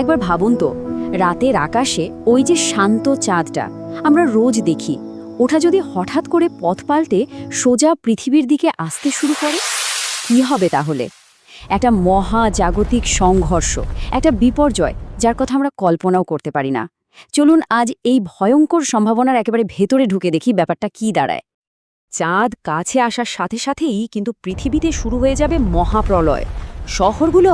একবার ভাবুন তো, রাতের আকাশে ওই যে শান্ত চাঁদটা, আমরা রোজ দেখি। ওটা যদি হঠাৎ করে পথ পাল্টে সোজা পৃথিবীর দিকে আসতে শুরু করে, কি হবে তাহলে? একটা মহা জাগতিক সংঘর্ষ, একটা বিপর্যয়, যার কথা আমরা কল্পনাও করতে পারি না। চলুন আজ এই ভয়ঙ্কর সম্ভাবনার একেবারে ভেতরে ঢুকে দেখি ব্যাপারটা কি দাঁড়ায়। চাঁদ কাছে আসার সাথে সাথেই কিন্তু পৃথিবীতে শুরু হয়ে যাবে মহাপ্রলয়। শহরগুলো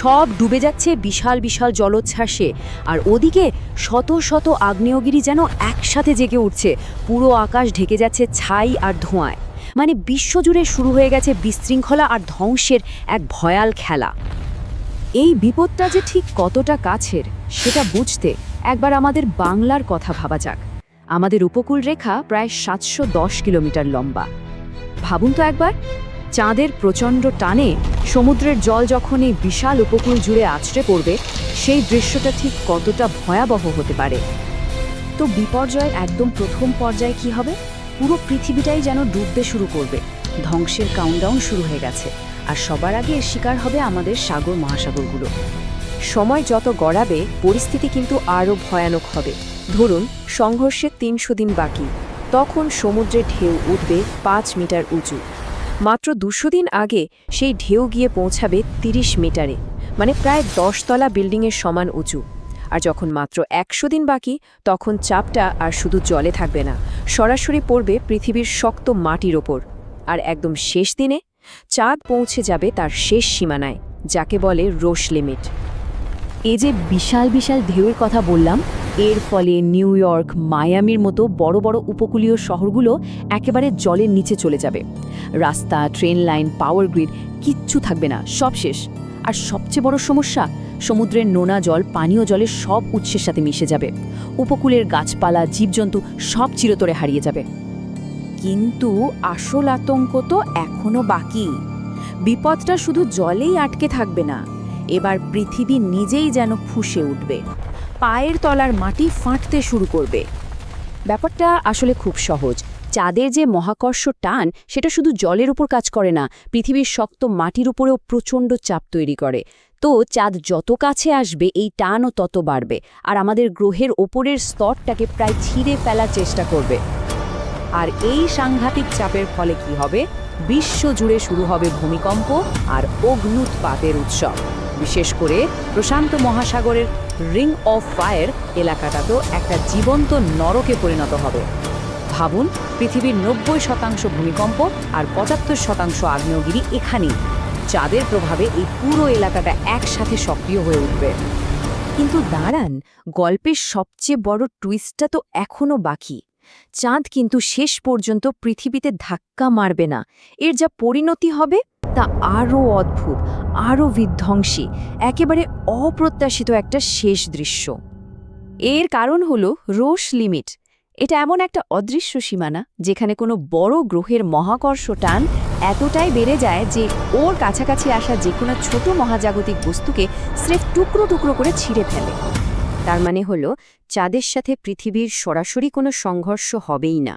সব ডুবে যাচ্ছে বিশাল বিশাল জলোচ্ছ্বাসে। আর ওদিকে শত শত আগ্নেয়গিরি যেন একসাথে জেগে উঠছে। পুরো আকাশ ঢেকে যাচ্ছে ছাই আর ধোঁয়ায়। মানে বিশ্বজুড়ে শুরু হয়ে গেছে বিশৃঙ্খলা আর ধ্বংসের এক ভয়াল খেলা। এই বিপদটা যে ঠিক কতটা কাছের, সেটা বুঝতে একবার আমাদের বাংলার কথা ভাবা যাক। আমাদের উপকূল রেখা প্রায় সাতশো দশ কিলোমিটার লম্বা। ভাবুন তো একবার। চাঁদের প্রচণ্ড টানে সমুদ্রের জল যখন এই বিশাল উপকূল জুড়ে আছড়ে পড়বে, সেই দৃশ্যটা ঠিক কতটা ভয়াবহ হতে পারে? তো বিপর্যয়ের একদম প্রথম পর্যায়ে কি হবে? পুরো পৃথিবীটাই যেন ডুবতে শুরু করবে। ধ্বংসের কাউন্টডাউন শুরু হয়ে গেছে, আর সবার আগে এর শিকার হবে আমাদের সাগর মহাসাগরগুলো। সময় যত গড়াবে, পরিস্থিতি কিন্তু আরও ভয়ানক হবে। ধরুন সংঘর্ষের তিনশো দিন বাকি, তখন সমুদ্রে ঢেউ উঠবে পাঁচ মিটার উঁচু। মাত্র দুশো দিন আগে সেই ঢেউ গিয়ে পৌঁছাবে ৩০ মিটারে মানে প্রায় দশতলা বিল্ডিংয়ের সমান উঁচু। আর যখন মাত্র একশো দিন বাকি, তখন চাপটা আর শুধু জলে থাকবে না, সরাসরি পড়বে পৃথিবীর শক্ত মাটির ওপর। আর একদম শেষ দিনে, চাঁদ পৌঁছে যাবে তার শেষ সীমানায়, যাকে বলে রোশ লিমিট। এই যে বিশাল বিশাল ঢেউয়ের কথা বললাম এর ফলে নিউ ইয়র্ক, মায়ামির মতো বড় বড় উপকূলীয় শহরগুলো একেবারে জলের নিচে চলে যাবে। রাস্তা, ট্রেন লাইন, পাওয়ার গ্রিড, কিচ্ছু থাকবে না, সব শেষ। আর সবচেয়ে বড় সমস্যা, সমুদ্রের নোনা জল, পানীয় জলের সব উৎসের সাথে মিশে যাবে। উপকূলের গাছপালা, জীবজন্তু সব চিরতরে হারিয়ে যাবে। কিন্তু আসল আতঙ্ক তো এখনও বাকি। বিপদটা শুধু জলেই আটকে থাকবে না। এবার পৃথিবী নিজেই যেন ফুঁসে উঠবে। পায়ের তলার মাটি ফাঁটতে শুরু করবে। ব্যাপারটা আসলে খুব সহজ। চাঁদের যে মহাকর্ষ টান, সেটা শুধু জলের উপর কাজ করে না, পৃথিবীর শক্ত মাটির উপরেও প্রচণ্ড চাপ তৈরি করে। তো চাঁদ যত কাছে আসবে, এই টানও তত বাড়বে, আর আমাদের গ্রহের ওপরের স্তরটাকে প্রায় ছিঁড়ে ফেলার চেষ্টা করবে। আর এই সাংঘাতিক চাপের ফলে কি হবে? বিশ্ব জুড়ে শুরু হবে ভূমিকম্প আর অগ্নুৎপাতের উৎসব। বিশেষ করে প্রশান্ত মহাসাগরের রিং অফ ফায়ার এলাকাটা তো একটা জীবন্ত নরকে পরিণত হবে। ভাবুন, পৃথিবীর নব্বই শতাংশ ভূমিকম্প আর পঁচাত্তর শতাংশ আগ্নেয়গিরি এখানেই। চাঁদের প্রভাবে এই পুরো এলাকাটা একসাথে সক্রিয় হয়ে উঠবে। কিন্তু দাঁড়ান, গল্পের সবচেয়ে বড় টুইস্টটা তো এখনও বাকি। চাঁদ কিন্তু শেষ পর্যন্ত পৃথিবীতে ধাক্কা মারবে না। এর যা পরিণতি হবে তা আরও অদ্ভুত, আরও বিধ্বংসী, একেবারে অপ্রত্যাশিত একটা শেষ দৃশ্য। এর কারণ হল রোশ লিমিট। এটা এমন একটা অদৃশ্য সীমানা যেখানে কোনো বড় গ্রহের মহাকর্ষ টান এতটাই বেড়ে যায় যে ওর কাছাকাছি আসা যে কোনো ছোট মহাজাগতিক বস্তুকে স্রেফ টুকরো টুকরো করে ছিঁড়ে ফেলে। তার মানে হল, চাঁদের সাথে পৃথিবীর সরাসরি কোনো সংঘর্ষ হবেই না।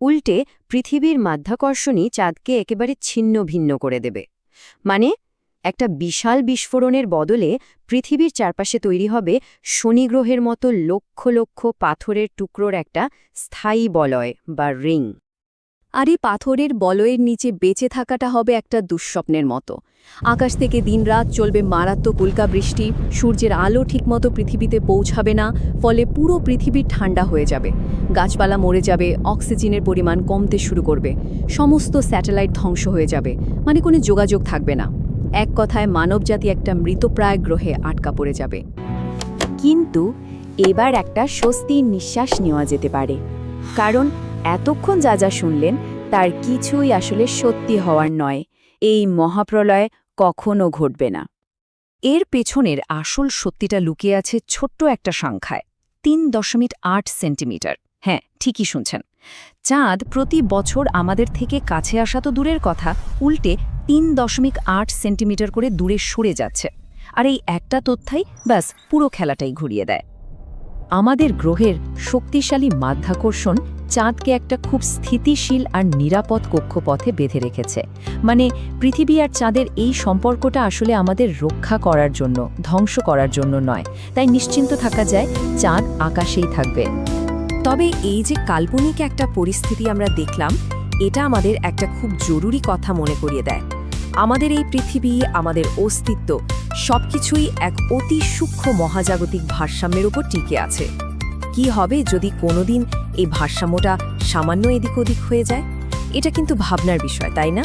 উল্টে, পৃথিবীর মাধ্যাকর্ষণই চাঁদকে একেবারে ছিন্ন ভিন্ন করে দেবে। মানে একটা বিশাল বিস্ফোরণের বদলে পৃথিবীর চারপাশে তৈরি হবে শনি গ্রহের মতো লক্ষ লক্ষ পাথরের টুকরোর একটা স্থায়ী বলয় বা রিং। আর এই পাথরের বলয়ের নিচে বেঁচে থাকাটা হবে একটা দুঃস্বপ্নের মতো। আকাশ থেকে দিনরাত চলবে মারাত্মক উল্কা বৃষ্টি সূর্যের আলো ঠিকমতো পৃথিবীতে পৌঁছাবে না, ফলে পুরো পৃথিবী ঠান্ডা হয়ে যাবে। গাছপালা মরে যাবে, অক্সিজেনের পরিমাণ কমতে শুরু করবে, সমস্ত স্যাটেলাইট ধ্বংস হয়ে যাবে মানে কোনো যোগাযোগ থাকবে না। এক কথায় মানবজাতি একটা মৃতপ্রায় গ্রহে আটকা পড়ে যাবে। কিন্তু এবার একটা স্বস্তির নিঃশ্বাস নেওয়া যেতে পারে, কারণ এতক্ষণ যা যা শুনলেন, তার কিছুই আসলে সত্যি হওয়ার নয়। এই মহাপ্রলয় কখনো ঘটবে না। এর পেছনের আসল সত্যিটা লুকিয়ে আছে ছোট্ট একটা সংখ্যায়, তিন দশমিক আট সেন্টিমিটার। হ্যাঁ ঠিকই শুনছেন। চাঁদ প্রতি বছর আমাদের থেকে কাছে আসা তো দূরের কথা, উল্টে তিন দশমিক আট সেন্টিমিটার করে দূরে সরে যাচ্ছে। আর এই একটা তথ্যাই ব্যাস পুরো খেলাটাই ঘুরিয়ে দেয়। আমাদের গ্রহের শক্তিশালী মাধ্যাকর্ষণ চাঁদকে একটা খুব স্থিতিশীল আর নিরাপদ কক্ষপথে বেঁধে রেখেছে। মানে পৃথিবী আর চাঁদের এই সম্পর্কটা আসলে আমাদের রক্ষা করার জন্য, ধ্বংস করার জন্য নয়। তাই নিশ্চিন্ত থাকা যায়, চাঁদ আকাশেই থাকবে। তবে এই যে কাল্পনিক একটা পরিস্থিতি আমরা দেখলাম, এটা আমাদের একটা খুব জরুরি কথা মনে করিয়ে দেয়। আমাদের এই পৃথিবী, আমাদের অস্তিত্ব সবকিছুই এক অতি সূক্ষ্ম মহাজাগতিক ভারসাম্যের উপর টিকে আছে। কি হবে যদি কোনোদিন এই ভারসাম্যটা সামান্য এদিক ওদিক হয়ে যায়? এটা কিন্তু ভাবনার বিষয়, তাই না?